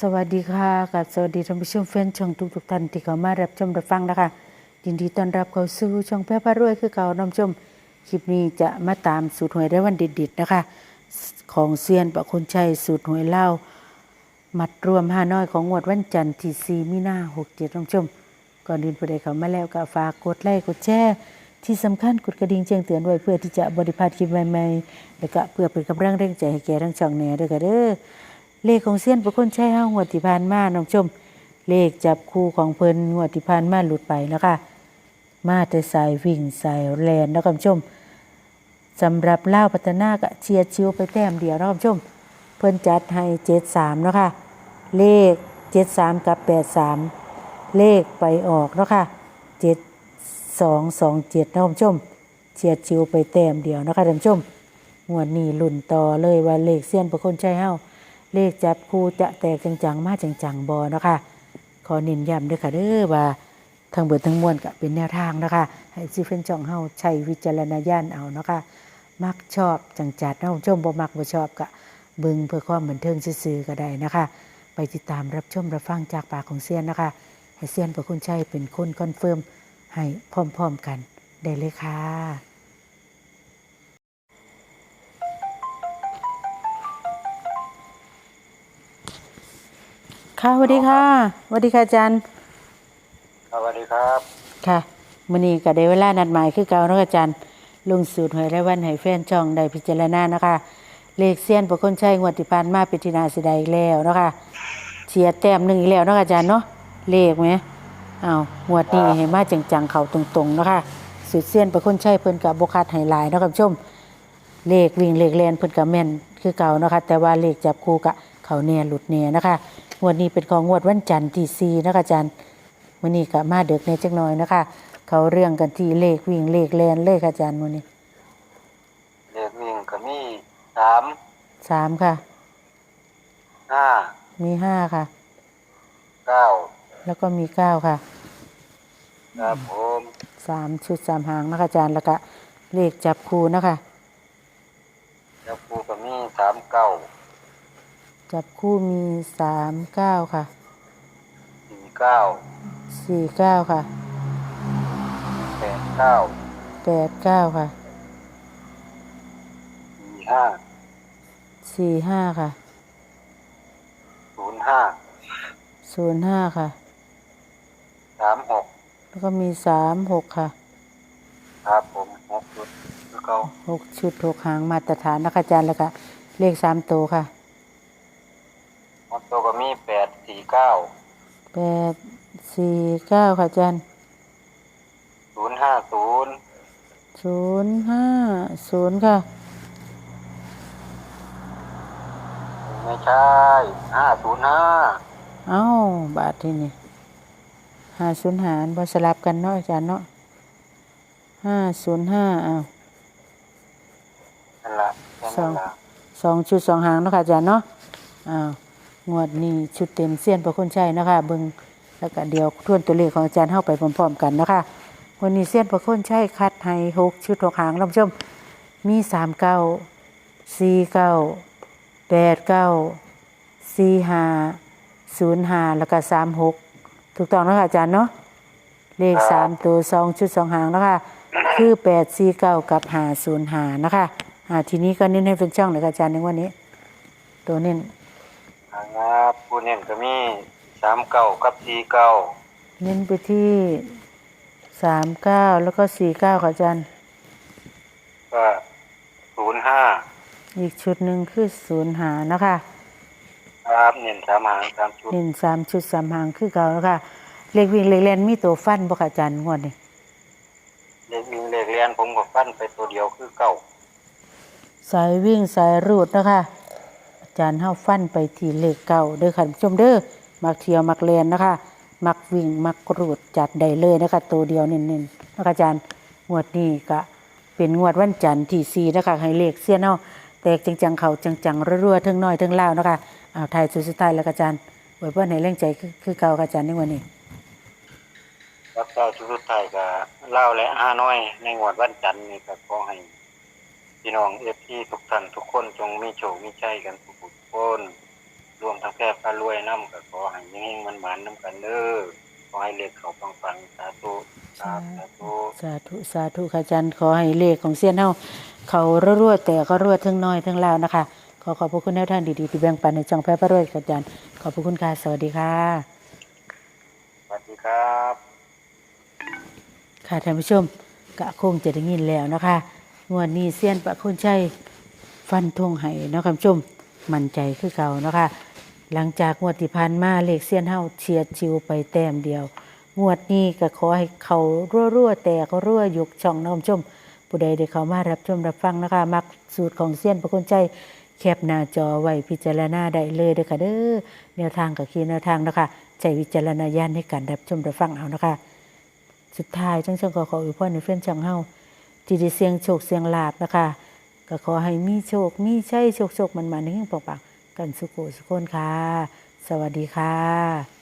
สวัสดีค่ะกับสวัสดีท่านผู้ชมแฟนช่องทุกทุกท่านที่เข้ามารับชมรับฟังนะคะยินดีต้อนรับเข้าสู่ช่องแพร่พารวยคือเก่าน้ำชม คลิปนี้จะมาตามสูตรหวยได้วันเด็ดๆนะคะ ของเซียนประคุณชัยสูตรหวยเล่ามัดรวมห้าน้อยของงวดวันจันทร์ที่4มีนาหกเจ็ดน้องชม ก่อนอื่นผู้ใดเข้ามาแล้วก็ฝากกดไลค์กดแชร์ที่สำคัญกดกระดิ่งแจ้งเตือนไว้เพื่อที่จะบริพาดคลิปใหม่ๆแล้วก็เพื่อเป็นกำลังแรงใจให้แก่ทั้งช่องแหน่ด้วยกันเด้อ เลขของเซียนประคุณชัยห้างวดที่ผ่านมาน้องชม เลขจับคู่ของเพิ่นงวดที่ผ่านมาหลุดไปแล้วค่ะ มาแต่สายวิ่งสายแลนแล้วคุณชมสำหรับเล่าพัฒนากะเชียร์ชิวไปแต้มเดียวนะคุณชม เพิ่นจัดให้เจ็ดสามเนาะค่ะ เลขเจ็ดสามกับแปดสามเลขไปออกเนาะค่ะเจ็ดสองสองเจ็ดนะคุณชมเชียร์ชิวไปแต้มเดียวนะคะท่านผู้ชมงวดนี้ลุ่นต่อเลยว่าเลขเสี้ยนประคนใช่เฮา เลขจับคู่จะแตกจังๆ มาจังๆบอเนาะค่ะขอเน้นย้ำด้วยค่ะเด้อว่าทั้งเบิดทั้งมวลก็เป็นแนวทางนะคะ ให้ซิเฟนจ่องเฮาใช้วิจารณญาณเอานะคะ มักชอบจังจัดเนาะชมบ่มักบ่ชอบก็เบิ่งเพื่อความบันเทิงซื่อๆก็ได้นะคะ ไปติดตามรับชมรับฟังจากปากของเซียนนะคะ ให้เซียนประคุณชัยเป็นคนคอนเฟิร์มให้พร้อมๆกันได้เลยค่ะ ค่ะสวัสดีค่ะสวัสดีค่ะอาจารย์สวัสดีครับ ค่ะมื้อนี้ก็ได้เวลานัดหมายคือเก่าเนาะอาจารย์ลงสูตรหวยรายวันให้แฟนช่องได้พิจารณานะคะ เลขเซียนประคนชัยงวดที่ผ่านมาเป็นที่นาสิไดอีกแล้วเนาะค่ะเฉียดแต้มหนึงอีกแล้วเนาะอาจารย์เนาะเลขไหมอ้าวงวดนี้ให้มาจังๆเข้าตรงๆเนาะค่ะสูตรเซียนประคนชัยเพิ่นก็บ่คัดให้หลายเนาะครับผู้ชมเลขวิ่งเลขแลนเพิ่นก็แม่นคือเก่าเนาะคะแต่ว่าเลขจับคู่กะเขาแน่หลุดแน่นะคะ งวดนี้เป็นของงวดวันจันทร์ที่4นะคะอาจารย์มื้อนี้ก็มาเดึกแน่จักหน่อยนะคะ เขาเรื่องกันที่เลขวิ่งเลขแลนเลยค่ะอาจารย์มื้อนี้เลขวิ่งก็มีสามสามค่ะ ห้ามีห้าค่ะ เก้าแล้วก็มีเก้าค่ะครับผมสามชุดสามหางนะคะอาจารย์แล้วก็เลขจับคู่นะคะแล้วครูก็มีสามเก้า จับคู่มีสามเก้าค่ะสี่เก้าสี่เก้าค่ะแปดเก้าแปดเก้าค่ะสี่ห้าสี่ห้าค่ะศูนย์ห้าศูนย์ห้าค่ะสามหกแล้วก็มีสามหกค่ะครับผมหกจุดแล้วก็หกชุดหกหางมาตรฐานนะคะอาจารย์แล้วก็เลขสามตัวค่ะ มอตโตก็มีแปดสี่เก้าแปดสี่เก้าค่ะอาจารย์ศูนย์ห้าศูนย์ศูนย์ห้าศูนย์ค่ะ ไม่ใช่ห้าศูนย์ห้าเอ้าบาทที่นี่ห้าศูนย์หารบสลับกันเนาะอาจารย์เนาะห้าศูนย์ห้าอ้าวนั่นละแค่สอนั้งนละ สองชุดสองหางเนาะค่ะอาจารย์เนาะอ้าว งวดนี้ชุดเต็มเสี้ยนประคุณชัยนะคะเบิงแล้วก็เดี๋ยวทวนตัวเลขของอาจารย์เข้าไปพร้อมๆกันนะคะวันนี้เสี้ยนประคุณชัยคัดให้หกชุดหกหางท่านผู้ชมมีสามเก้าสี่เก้าแปดเก้าสี่ห้าศูนย์ห้าแล้วก็สามหกถูกต้องนะคะอาจารย์เนาะเลขสามตัวสองชุดสองหางนะคะคือแปดสี่เก้ากับห้าศูนย์ห้านะคะอ่าทีนี้ก็เน้นให้เป็นช่องเลยค่ะอาจารย์ในวันนี้ ตัวเน้น ครับผู้เน้นก็มีสามเก้ากับสี่เก้าเน้นไปที่สามเก้าแล้วก็สี่เก้าค่ะอาจารย์ ก็ศูนย์ห้าอีกชุดหนึ่งคือศูนย์หานะคะ ครับเน้นสามหางสามชุดเน้นสามชุดสามหางคือเก่าแล้วค่ะ เลขวิ่งเลขเล่นมีตัวฟันบ่ค่ะอาจารย์งวดนี้เลขวิ่งเลขเรียนผมก็ฟันไปตัวเดียวคือเก้าสายวิ่งสายรูดนะคะอา จารย์เฮาฟันไปที่เลขเก่าเด้อค่ะผู้ชมเด้อมักเที่ยวมักเรียนนะคะ มักวิ่งมักกรูดจัดได้เลยนะคะ ตัวเดียวเน้นๆนะคะอาจารย์งวดนี้ก็เป็นงวดวันจันทร์ที่สี่นะคะให้เลขเสี้ยนเฮาแตกจังๆเขาจังๆรัวๆทั้งน้อยทั้งเล่านะคะอ้าวไทยสุดสุดท้ายแล้วก็อาจารย์ไว้เพื่อนให้แรงใจคือคือเก่าอาจารย์ในวันนี้รับเจ้าชุดสุดท้ายก็เล่าและห้าน้อยในงวดวันจันทร์นี่ก็ขอให้ น้องเอฟที่ทุกท่านทุกคนจงมีโชคมีชัยกันทุกคนรรวมทั้งแพร่พารวยนํก็ขอให้เฮงๆมันหมานๆนํกันเด้อขอให้เลขเขาปังๆสาธุสาธุสาธุสาธุค่ะอาจารย์ขอให้เลขของเสี้ยนเฮาเขารั่วๆแต่ก็รั่วทั้งน้อยทั้งลาวนะคะ ขอขอบพระคุณแนวทางดีๆที่แบ่งปันในช่องแพร่พระรวยค่ะอาจารย์ขอบพระคุณค่ะสวัสดีค่ะสวัสดีครับ ค่ะท่านผู้ชมกะคงจะได้ยินแล้วนะคะ งวดนี้เซียนประคุณชัยฟันธงให้เนาะคุณผู้ชมมั่นใจคือเก่าเนาะคะหลังจากงวดที่ผ่านมาเลขเซียนเฮาเฉียดชิวไปแต้มเดียว งวดนี้ก็ขอให้เขารั่วๆแต่ก็รั่วยกช่องเน้องชม ผู้ใดได้เขามารับชมรับฟังนะคะ มักสูตรของเซียนประคุณชัยแคปหน้าจอไว้พิจารณาได้เลยเด้อค่ะเด้อแนวทางกับคีแนวทางนะคะใช้วิจารณญาณในการรับชมรับฟังเอานะคะ สุดท้ายทั้งช่องก็ขออวยพรในเพื่อนช่องเฮา ที่ได้เสียงโชคเสียงลาบนะคะ ก็ขอให้มีโชค มีชัยโชคโชคมันมาในเฮงปังๆกันสุโกสุคนค่ะ สวัสดีค่ะ